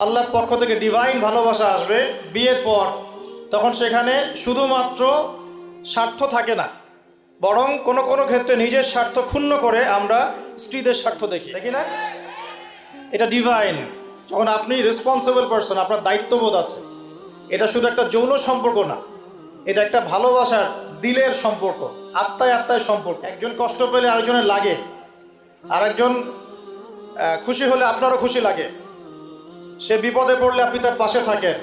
আল্লাহর পক্ষ থেকে ডিভাইন ভালোবাসা আসবে বিয়ের পর। তখন সেখানে শুধুমাত্র স্বার্থ থাকে না, বরং কোনো কোনো ক্ষেত্রে নিজের স্বার্থ ক্ষুণ্ণ করে আমরা স্ত্রীদের স্বার্থ দেখি। দেখি না? এটা ডিভাইন যখন আপনি রেসপন্সিবল পারসন আপনার দায়িত্ববোধ আছে। এটা শুধু একটা যৌন সম্পর্ক না, এটা একটা ভালোবাসার দিলের সম্পর্ক, আত্মায় আত্মায় সম্পর্ক। একজন কষ্ট পেলে আরেকজনের লাগে, আরেকজন খুশি হলে আপনারও খুশি লাগে। সে বিপদে পড়লে আপনি তার পাশে থাকেন।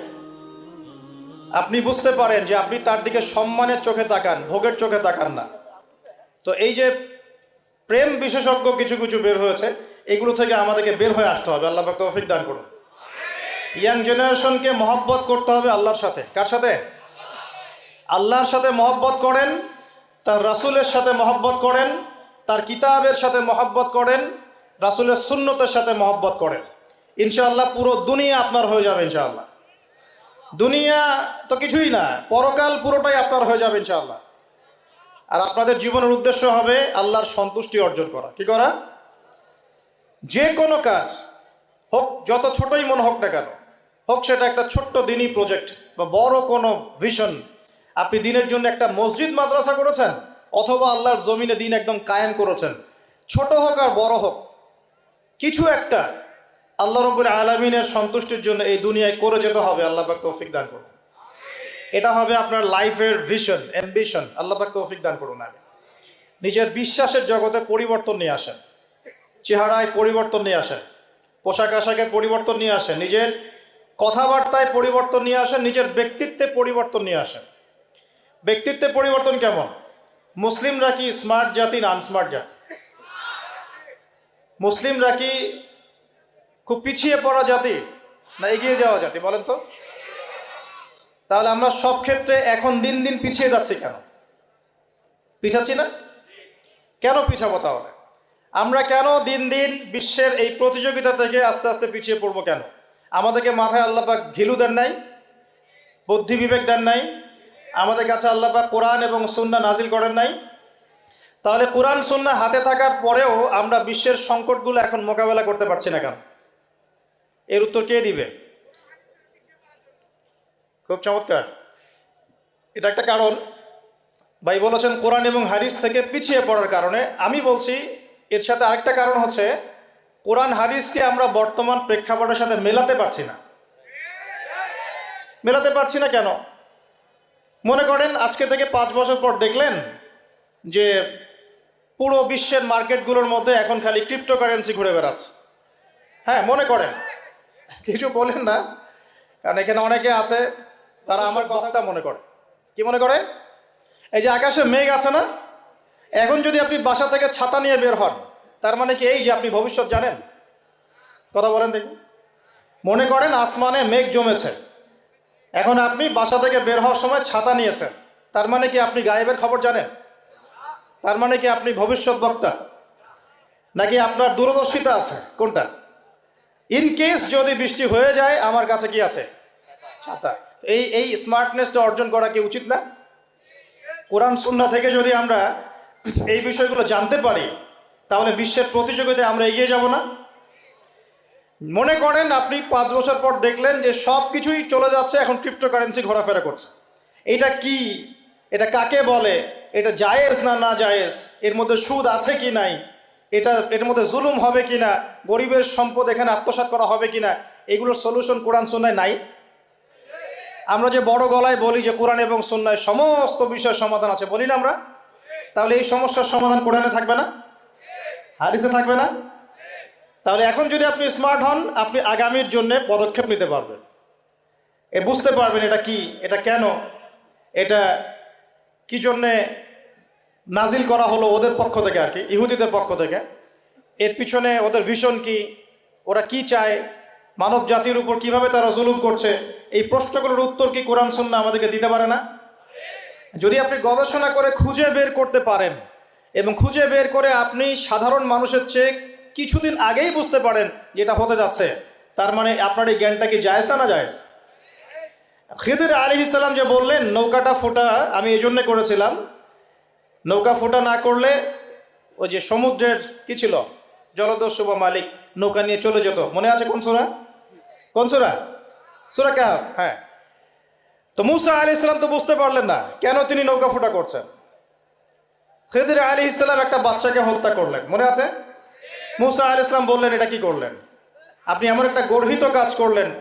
আপনি বুঝতে পারেন যে আপনি তার দিকে সম্মানের চোখে তাকান, ভোগের চোখে তাকান না। তো এই যে প্রেম বিশেষজ্ঞ কিছু কিছু বের হয়েছে, এগুলো থেকে আমাদেরকে বের হয়ে আসতে হবে। আল্লাহ তৌফিক দান করুন। ইয়াং জেনারেশনকে মহব্বত করতে হবে আল্লাহর সাথে। কার সাথে? আল্লাহর সাথে মহব্বত করেন, তার রাসূলের সাথে মহব্বত করেন, তার কিতাবের সাথে মহব্বত করেন, রাসূলের সুন্নতের সাথে মহব্বত করেন। ইনশাআল্লাহ পুরো দুনিয়া আপনার হয়ে যাবে ইনশাআল্লাহ। দুনিয়া তো কিছুই না, পরকাল পুরোটাই আপনার হয়ে যাবে ইনশাআল্লাহ। আর আপনাদের জীবনের উদ্দেশ্য হবে আল্লাহর সন্তুষ্টি অর্জন করা। কি করা? যে কোনো কাজ, হোক যত ছোটই মনে হোক না কেন, হোক সেটা একটা ছোট্ট দিনই প্রজেক্ট বা বড় কোনো ভিশন আপনি দিনের জন্য একটা মসজিদ, মাদ্রাসা করেছেন, অথবা আল্লাহর জমিনে দিন একদম কায়েম করেছেন। ছোট হোক আর বড় হোক, কিছু একটা আল্লাহ রব্বুল আলমিনের সন্তুষ্টির জন্য এই দুনিয়ায় করে যেতে হবে, আল্লাহ পাক তৌফিক দান করুন। এটা হবে আপনার লাইফের ভিশন অ্যাম্বিশন আল্লাহ পাক তৌফিক দান করুন আমি নিজের বিশ্বাসের জগতে পরিবর্তন নিয়ে আসেন, চেহারায় পরিবর্তন নিয়ে আসেন, পোশাক আশাকে পরিবর্তন নিয়ে আসেন, নিজের কথাবার্তায় পরিবর্তন নিয়ে আসেন, নিজের ব্যক্তিত্বে পরিবর্তন নিয়ে আসেন। ব্যক্তিত্বে পরিবর্তন কেমন? মুসলিমরা কি স্মার্ট জাতি না আনস্মার্ট জাতি? মুসলিমরা কি খুব পিছিয়ে পড়া জাতি না এগিয়ে যাওয়া জাতি, বলেন তো? তাহলে আমরা সব ক্ষেত্রে এখন দিন দিন পিছিয়ে যাচ্ছি কেন? পিছাচ্ছি না? কেন পিছাবো তাহলে? আমরা কেন দিন দিন বিশ্বের এই প্রতিযোগিতা থেকে আস্তে আস্তে পিছিয়ে পড়ব কেন? আমাদেরকে মাথায় আল্লাপাক ঘিলু দেন নাই? বুদ্ধি বিবেক দেন নাই? আমাদের কাছে আল্লাপাক কোরআন এবং সুন্না নাজিল করেন নাই? তাহলে কোরআন সুন্না হাতে থাকার পরেও আমরা বিশ্বের সংকটগুলো এখন মোকাবেলা করতে পারছি না কেন? এর উত্তর কে দিবে? খুব চমৎকার। এটা একটা কারণ। ভাই বলেছেন, কোরআন এবং হাদিস থেকে পিছিয়ে পড়ার কারণে। আমি বলছি, এর সাথে আরেকটা কারণ হচ্ছে, কোরআন হাদিসকে আমরা বর্তমান প্রেক্ষাপটের সাথে মেলাতে পারছি না। মেলাতে পারছি না কেন? মনে করেন, আজকে থেকে পাঁচ বছর পর দেখলেন যে পুরো বিশ্বের মার্কেটগুলোর মধ্যে এখন খালি ক্রিপ্টোকারেন্সি ঘুরে বেড়াচ্ছে। হ্যাঁ মনে করেন। কিছু বলেন না। কারণ এখানে অনেকে আছে, তারা আমার কথাটা মনে করে। কি মনে করে? এই যে আকাশে মেঘ আছে না? এখন যদি আপনি বাসা থেকে ছাতা নিয়ে বের হন, তার মানে কি এই যে আপনি ভবিষ্যৎ জানেন? কথা বলেন দেখি। মনে করেন আসমানে মেঘ জমেছে। এখন আপনি বাসা থেকে বের হওয়ার সময় ছাতা নিয়েছেন। তার মানে কি আপনি গায়েবের খবর জানেন? তার মানে কি আপনি ভবিষ্যৎ বক্তা? নাকি আপনার দূরদর্শিতা আছে? কোনটা? ইন কেস যদি বৃষ্টি হয়ে যায়, আমার কাছে কি আছে? ছাতা। এই এই স্মার্টনেসটা অর্জন করা কি উচিত না? কোরআন সুন্না থেকে যদি আমরা এই বিষয়গুলো জানতে পারি, তাহলে বিশ্বের প্রতিযোগিতায় আমরা এগিয়ে যাব না। মনে করেন আপনি পাঁচ বছর পর দেখলেন যে সব কিছুই চলে যাচ্ছে, এখন ক্রিপ্টোকারেন্সি ঘোরাফেরা করছে। এটা কি? এটা কাকে বলে? এটা জায়েজ না না জায়েজ? এর মধ্যে সুদ আছে কি নাই? এটা, এর মধ্যে জুলুম হবে কি না গরিবের সম্পদ এখানে আত্মসাৎ করা হবে কি না এগুলোর সলিউশন কোরআন সুন্নায় নাই। আমরা যে বড় গলায় বলি যে কোরআন এবং সুন্নায় সমস্ত বিষয়ের সমাধান আছে, বলি না আমরা? তাহলে এই সমস্যার সমাধান কোরআনে থাকবে না? হাদিসে থাকবে না? তাহলে এখন যদি আপনি স্মার্ট হন, আপনি আগামীর জন্য পদক্ষেপ নিতে পারবেন। এ বুঝতে পারবেন এটা কি, এটা কেন, এটা কি জন্যে নাজিল করা হলো ওদের পক্ষ থেকে আর কি, ইহুদিদের পক্ষ থেকে। এর পিছনে ওদের ভিশন কি, ওরা কি চায়, মানব জাতির উপর কীভাবে তারা জুলুম করছে, এই প্রশ্নগুলোর উত্তর কি কোরআন সুন্না আমাদেরকে দিতে পারে না? যদি আপনি গবেষণা করে খুঁজে বের করতে পারেন, এবং খুঁজে বের করে আপনি সাধারণ মানুষের চেয়ে কিছুদিন আগেই বুঝতে পারেন যে এটা হতে যাচ্ছে, তার মানে আপনার এই জ্ঞানটা কি জায়েজ না না জায়েজ? খিদির আলী ইসলাম যে বললেন, নৌকাটা ফোটা আমি এই জন্যে করেছিলাম নৌকা ফোটা না করলে ওই যে সমুদ্রের কি ছিল? জলদস্যু বা মালিক নৌকা নিয়ে চলে যেত। মনে আছে কোন সোনা কোন সুরা? সুরা কাফ হ্যাঁ। তো মুসা আলি ইসলাম তো বুঝতে পারলেন না কেন তিনি নৌকা ফোটা করছেন। খেদির আলী ইসলাম একটা বাচ্চাকে হত্যা করলেন। মনে আছে? মুসা আলি ইসলাম বললেন, এটা কি করলেন? আপনি এমন একটা গর্হিত কাজ করলেন,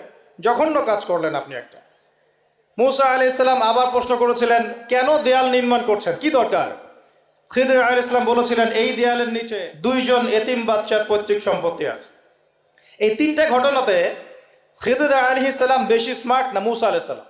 জঘন্য কাজ করলেন আপনি একটা। মুসা আলি ইসলাম আবার প্রশ্ন করেছিলেন, কেন দেয়াল নির্মাণ করছেন? কি দরকার? খিদির আল ইসলাম বলেছিলেন, এই দেয়ালের নিচে দুইজন এতিম বাচ্চার পৈতৃক সম্পত্তি আছে। এই তিনটা ঘটনাতে খিদির আলী ইসলাম বেশি স্মার্ট না মুসা আলি সাল্লাম